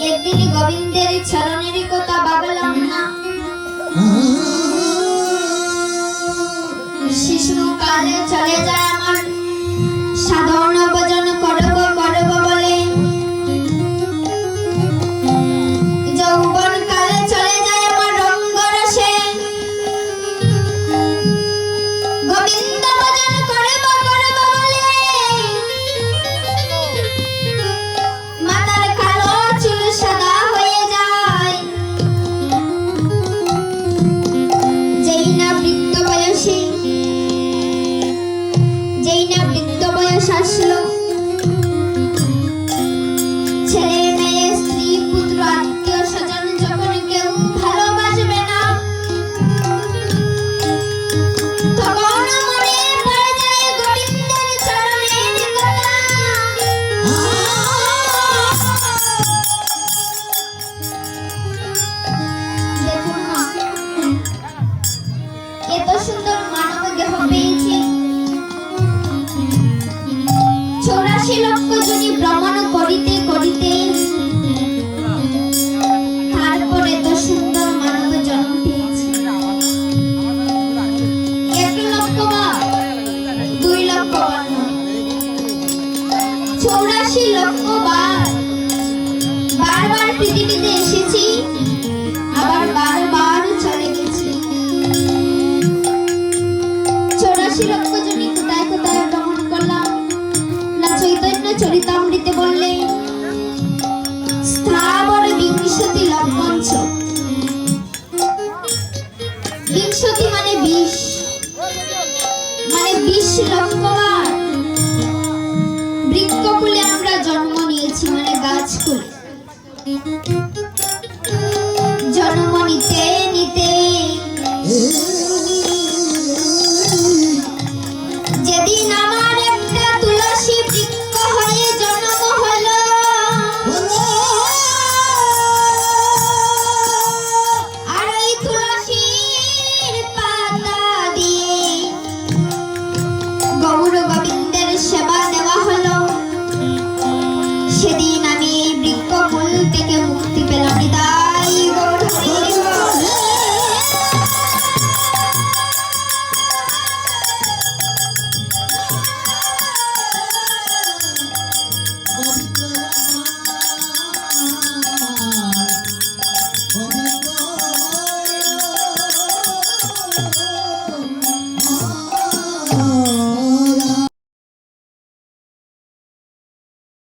একদিন গোবিন্দের চরণের কথা ভাবলাম না। যেই না বৃদ্ধ বয়স চৌরাশি লক্ষ বার। বারবার পৃথিবীতে এসেছি, আবার বারবার চলে গেছি। চৌরাশি লক্ষ জনি কোথায় কোথায় ভ্রমণ করলাম, না চৈতন্য চরিতামৃতে বললে, স্থাবর বিংশতি বিংশতি মানে বিশ মানে বিশ লক্ষ বার বৃক্ষকুলে